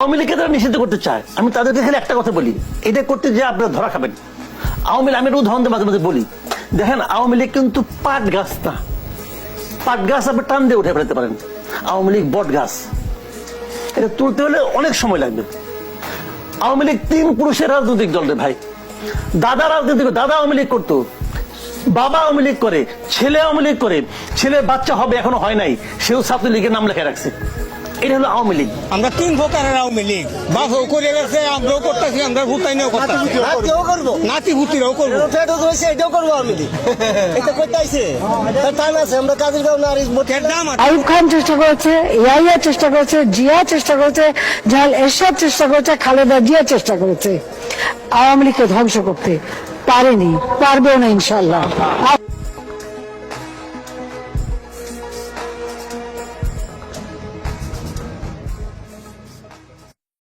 আওয়ামী লীগকে তারা নিষিদ্ধ করতে চায়। আমি তাদেরকে খালি একটা কথা বলি। এটা করতে যে আপনারা ধরা খাবেন। আওয়ামী আমি একটা উদাহরণ মাঝে মাঝে বলি। দেখেন, আওয়ামী লীগ কিন্তু পাট গাছ না। পাট গাছ আপনি টান দিয়ে উঠে ফেলতে পারেন। আওয়ামী লীগ বট গাছ। এটা তুলতে হলে অনেক সময় লাগবে। আওয়ামী লীগ তিন পুরুষের রাজনৈতিক দল রে ভাই। দাদা রাজনীতি দাদা আওয়ামী লীগ করতো। বাবা আওয়ামী লীগ করে ছেলে আওয়ামী লীগ করে ছেলের বাচ্চা হবে এখনও হয় নাই সেও ছাত্রলীগের নাম লেখা রাখছে। এটা হলো আওয়ামী লীগ। আমরা তিন প্রকারের আওয়ামী লীগ। করে গেছে আমরাও করতেছি আমরা ভুতাইনেও করতেছি। নাতি ভুতিরাও করব। ফেটো হয়েছে এটাও করব আমি এটা করতে আইছে। তার টাইম আছে আমরা কাজের কারণে আর আইব খান চেষ্টা করেছে ইয়াইয়া চেষ্টা করেছে জিয়া চেষ্টা করেছে জাহাল এরশাদ চেষ্টা করেছে খালেদা জিয়া চেষ্টা করেছে আওয়ামী লীগকে ধ্বংস করতে। পারেনি পারবেও না ইনশাল্লাহ।